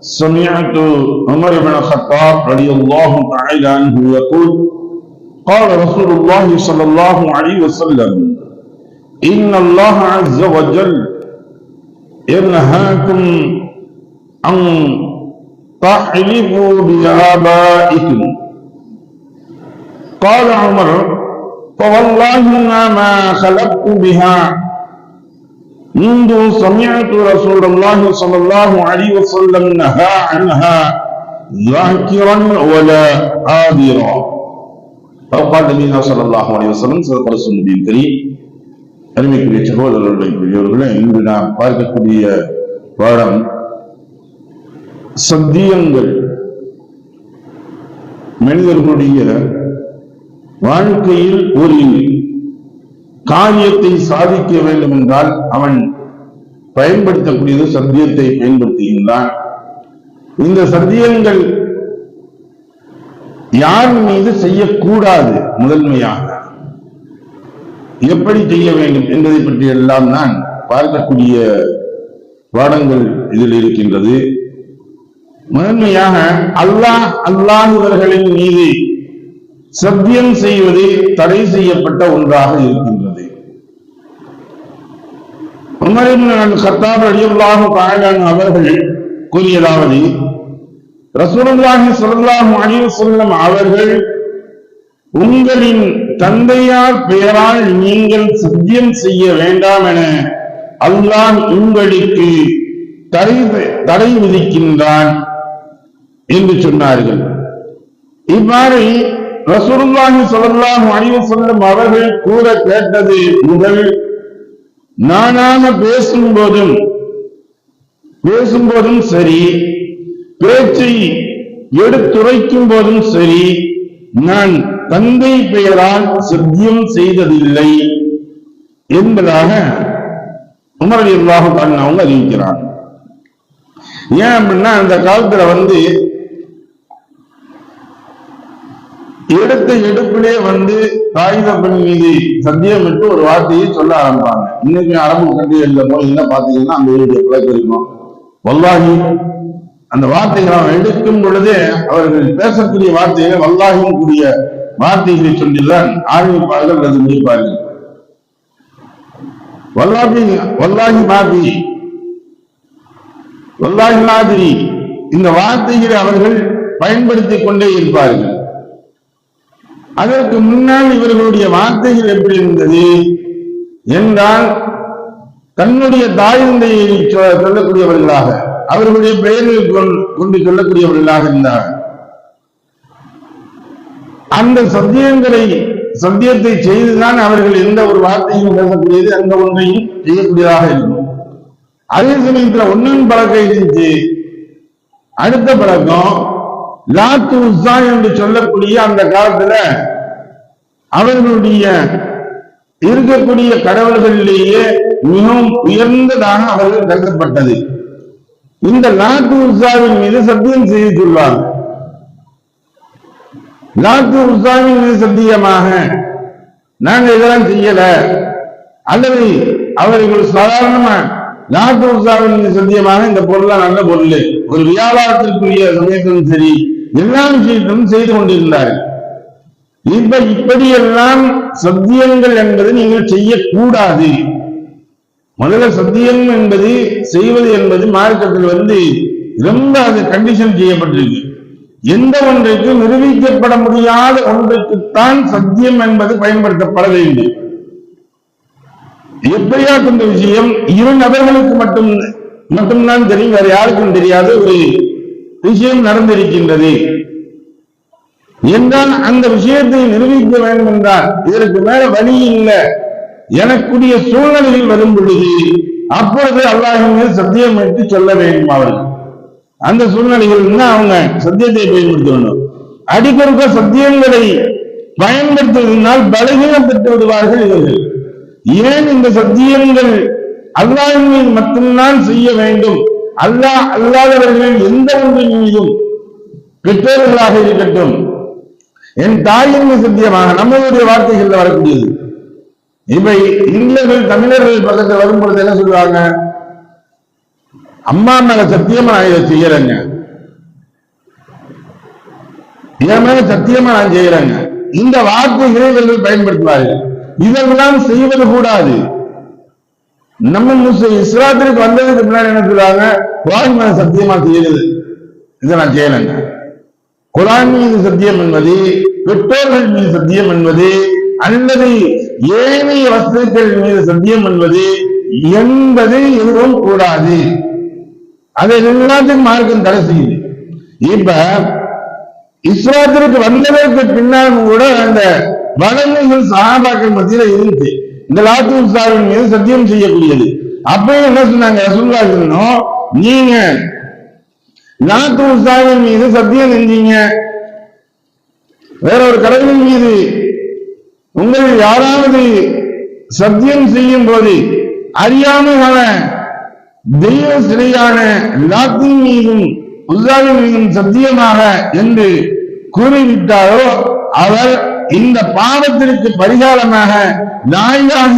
سمعت عمر بن الخطاب رضي الله تعالى عنه يقول قال رسول الله صلى الله عليه وسلم إن الله عز وجل ينهاكم أن تحلفوا بآبائكم. قال عمر فوالله ما خلقت بها منذ سمعت رسول الله صلى الله عليه وسلم نهى عنها ذاكرا ولا آذرا أو قال نبينا صلى الله عليه وسلم صدق رسول النبي الكريم அருமைக்குரிய சகோதரர்களை பெரியவர்களே இன்று நாம் பார்க்கக்கூடிய பாடம் சத்தியங்கள் மனிதர்களுடைய வாழ்க்கையில் ஒரு காரியத்தை சாதிக்க வேண்டும் என்றால் அவன் பயன்படுத்தக்கூடியது சத்தியத்தை பயன்படுத்துகின்றான் இந்த சத்தியங்கள் யார் மீது செய்யக்கூடாது முதன்மையாக? எப்படி செய்ய வேண்டும் என்பதை பற்றி எல்லாம் நான் பார்க்கக்கூடிய பாடங்கள் இதில் இருக்கின்றது. முதன்மையாக அல்லாஹ் அல்லாஹுவர்களின் மீது சத்தியம் செய்வது தடை செய்யப்பட்ட ஒன்றாக இருக்கின்றது. உமரின் கத்தாப் அடியுல்லாஹு தாயான் அவர்கள் கூறியதாவது ரசூலுல்லாஹி ஸல்லல்லாஹு அழிவு சொல்லும் அவர்கள் உங்களின் தந்தையார் பெயரால் நீங்கள் சத்தியம் செய்ய வேண்டாம் என அல்லாஹ் உங்களுக்கு தடை தடை விதிக்கின்றான் என்று சொன்னார்கள். இவ்வாறு ரசூலுல்லாஹி ஸல்லல்லாஹு அழிவு சொல்லும் அவர்கள் கூற கேட்டது முதல் நானாக பேசும்போதும் பேசும்போதும் சரி பேச்சை எடுத்துரைக்கும் போதும் சரி நான் தந்தை பெயரால் சத்தியம் செய்ததில்லை என்பதாக உமர் நிர்வாகம் அவங்க அறிவிக்கிறாங்க. ஏன் அப்படின்னா அந்த காலத்துல வந்து எடுத்த எடுப்பிலே வந்து தாயுத பெண் மீது சத்தியமிட்டு ஒரு வார்த்தையை சொல்ல ஆரம்பிப்பாங்க. இன்னைக்கு அரபு கண்ட்ரிகள்ல போனீங்கன்னா பாத்தீங்கன்னா அந்த ஊருடைய பழக்கம் இருக்கும் வல்லாகி அந்த வார்த்தைகளை அவன் எடுக்கும் பொழுதே அவர்கள் பேசக்கூடிய வார்த்தைகளை வல்லாகியும் கூடிய வார்த்தைகளை சொல்லிதான் ஆரம்பிப்பார்கள் அது முடிப்பார்கள். வல்லாகி வல்லாகி மாதிரி வல்லாஹி மாதிரி இந்த வார்த்தைகளை அவர்கள் பயன்படுத்திக் கொண்டே இருப்பார்கள். அதற்கு முன்னால் இவர்களுடைய வார்த்தைகள் எப்படி இருந்தது என்றால் தன்னுடைய தாய் தந்தையை சொ- சொல்லக்கூடியவர்களாக அவர்களுடைய பெயரில் கொண்டு சொல்லக்கூடியவர்களாக இருந்தார்கள் அந்த சத்தியங்களை சத்தியத்தை செய்துதான் அவர்கள் எந்த ஒரு வார்த்தையும் பேசக்கூடியது அந்த ஒன்றையும் செய்யக்கூடியதாக இருக்கும் அதே சமயத்துல ஒன்னின் பழக்கம் இருந்துச்சு. அடுத்த பழக்கம் லாத்து உஸ்ஸா என்று சொல்லக்கூடிய அந்த காலத்துல அவர்களுடைய இருக்கக்கூடிய கடவுள்களிலேயே மிகவும் உயர்ந்ததாக அவர்கள் கருதப்பட்டது. இந்த லாத்து உஸ்ஸாவின் மீது சத்தியம் செய்து கொள்வார் லாத்து உஸ்ஸாவின் மீது சத்தியமாக நாங்க இதெல்லாம் செய்யல. அல்லது அவர்கள் சாதாரணமா லாத்து உஸ்ஸாவின் சத்தியமாக இந்த பொருள்லாம் நல்ல பொருள் ஒரு வியாபாரத்திற்குரிய சமயத்திலும் சரி எல்லா விஷயத்திலும் செய்து கொண்டிருந்தார்கள். இப்ப இப்படியெல்லாம் சத்தியங்கள் என்பது நீங்கள் செய்யக்கூடாது. முதல்ல சத்தியம் என்பது செய்வது என்பது மார்க்கத்தில் வந்து ரொம்ப அது கண்டிஷன் செய்யப்பட்டிருக்கு. எந்த ஒன்றைக்கு நிரூபிக்கப்பட முடியாத ஒன்றுக்குத்தான் சத்தியம் என்பது பயன்படுத்தப்பட வேண்டும். எப்படியாக்கின்ற விஷயம்? இரு நபர்களுக்கு மட்டும் மட்டும்தான் தெரியும் வேற யாருக்கும் தெரியாத. ஒரு விஷயம் நடந்திருக்கின்றது. என்றால் அந்த விஷயத்தை நிரூபிக்க வேண்டும் என்றால் இதற்கு மேல வழி இல்லை. எனக்குரிய சூழ்நிலையில் வரும் பொழுது அப்பொழுது அல்லாஹின் மீது சத்தியம் வைத்து சொல்ல வேண்டும் அவர்கள். அந்த சூழ்நிலைகள் அவங்க சத்தியத்தை பயன்படுத்தணும்? அடிக்கொருக்க சத்தியங்களை பயன்படுத்துவதனால் பலகீனம் பெற்று விடுவார்கள் இவர்கள். ஏன் இந்த சத்தியங்கள் அல்லாஹின் மீது மட்டும்தான் செய்ய வேண்டும்? அல்லாஹ் அல்லாதவர்கள் எந்த ஒன்றின் மீதும் பெற்றோர்களாக இருக்கட்டும். என் தாயின் சத்தியமாக நம்மளுடைய வார்த்தைகள்ல வரக்கூடியது? இவை இந்தியர்கள் தமிழர்கள் பக்கத்தில் வரும்பொழுது என்ன சொல்லுவாங்க? அம்மா மேல சத்தியமா நான் இதை செய்யறேங்க. என் மேல சத்தியமா நான் செய்யறேங்க. இந்த வார்த்தைகளை இவர்கள் பயன்படுத்துவார்கள். இதெல்லாம் செய்வது கூடாது. நம்ம முஸ்லிம் இஸ்லாத்திற்கு வந்ததுக்கு பின்னாடி என்ன சொல்றாங்க குரான் மேல சத்தியமா செய்யுது இதை நான் செய்யலைங்க குரான் மீது சத்தியம் என்பது பெற்றோர்கள் மீது சத்தியம் என்பது அல்லது ஏனைய வஸ்துக்கள் மீது சத்தியம் என்பது என்பது எதுவும் கூடாது. அதை எல்லாத்துக்கும் மார்க்கம் தடை செய்யுது. இப்ப இஸ்லாத்திற்கு வந்ததற்கு பின்னாலும் கூட அந்த வளமைகள் சகாபாக்கள் மத்தியில இருந்து இந்த லாத்து உஸ்தாவின் மீது சத்தியம் செய்யக்கூடியது. அப்பயும் என்ன சொன்னாங்க ரசூல்லா சொன்னோம் நீங்க லாத்து உஸ்தாவின் மீது சத்தியம் செஞ்சீங்க. வேற ஒரு கடவுளின் மீது உங்கள் யாராவது சத்தியம் செய்யும் போது அறியாமல் தெய்வ சிலையான லாத்தின் மீதும் உல்லாவின் மீதும் சத்தியமாக என்று கூறிவிட்டாரோ அவர் இந்த பாவத்திற்கு பரிகாரமாக நாயாக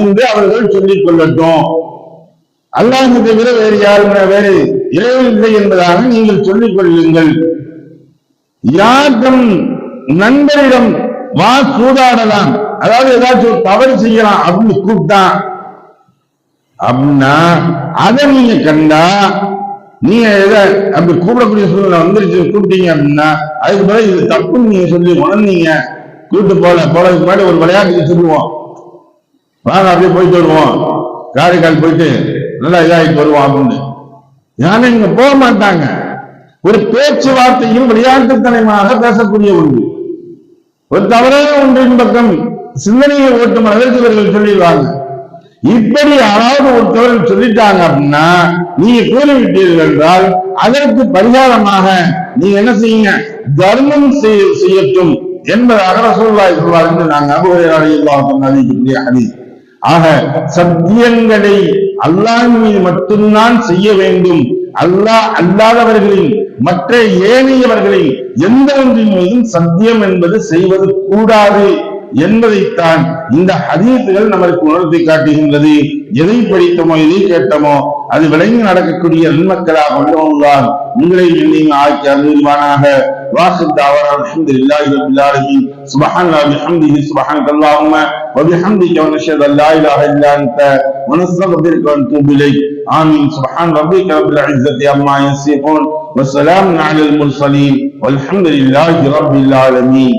என்று அவர்கள் சொல்லிக் கொள்ளட்டும். அல்லாஹ் தவிர வேறு யாரும் வேறு இறைவன் இல்லை என்பதாக நீங்கள் சொல்லிக் கொள்ளுங்கள். யார் தம் நண்பரிடம் வா சூதாடலாம்? அதாவது ஏதாச்சும் ஒரு தவறு செய்யலாம் அப்படின்னு கூப்பிட்டான் அப்படின்னா அதை நீங்க கண்டா நீங்க எதை அப்படி கூப்பிடக்கூடிய சூழ்நிலை வந்துருச்சு கூப்பிட்டீங்க அப்படின்னா அதுக்கு பிறகு இது தப்புன்னு நீங்க சொல்லி உணர்ந்தீங்க. கூப்பிட்டு போல போறதுக்கு முன்னாடி ஒரு விளையாட்டுக்கு சொல்லுவோம் வாங்க அப்படியே போயிட்டு வருவோம். காரைக்கால் போயிட்டு நல்லா இதாகிட்டு வருவோம் அப்படின்னு. யானை இங்க போக மாட்டாங்க. ஒரு பேச்சுவார்த்தையும் விளையாட்டுத்தனமாக பேசக்கூடிய ஒன்று ஒரு தவறான ஒன்றின் பக்கம் சிந்தனையை ஓட்டும் அளவிற்கு இவர்கள் சொல்லிடுவாங்க. இப்படி யாராவது ஒருத்தவர்கள் சொல்லிட்டாங்க அப்படின்னா நீங்க கூறிவிட்டீர்கள் என்றால் அதற்கு பரிகாரமாக நீங்க என்ன செய்யுங்க? தர்மம் செய்ய- செய்யட்டும் என்பதாக ரசூலுல்லாஹி சொல்வார் என்று நாங்கள் அபுஹுரைராஹில்லாஹு அறிவிக்கக்கூடிய ஆக சத்தியங்களை அல்லாஹ் மீது மட்டும்தான் செய்ய வேண்டும். அல்லாஹ் அல்லாதவர்களின் மற்ற ஏனையவர்களின் எந்த ஒன்றின் மீதும் சத்தியம் என்பது செய்வது கூடாது. என்பதைத்தான் இந்த ஹதீசுகள் நமக்கு உணர்த்தி காட்டுகின்றது எதை படித்தோமோ எதை கேட்டோமோ அது விளங்கி நடக்கக்கூடிய நன்மக்களாக உள்ளவன்தான் உங்களை என்னையும் ஆக்கி அருள்வானாக வாசல் தாவரா அல்ஹம்துலில்லாஹி ரப்பில் ஆலமீன் சுப்ஹானல்லாஹி பிஹம்திஹி சுப்ஹானக அல்லாஹும்ம وبحمدك ونشهد ان لا اله الا انت ونستغفرك ونتوب اليك امين سبحان ربك رب العزه عما يصفون وسلام على المرسلين والحمد لله رب العالمين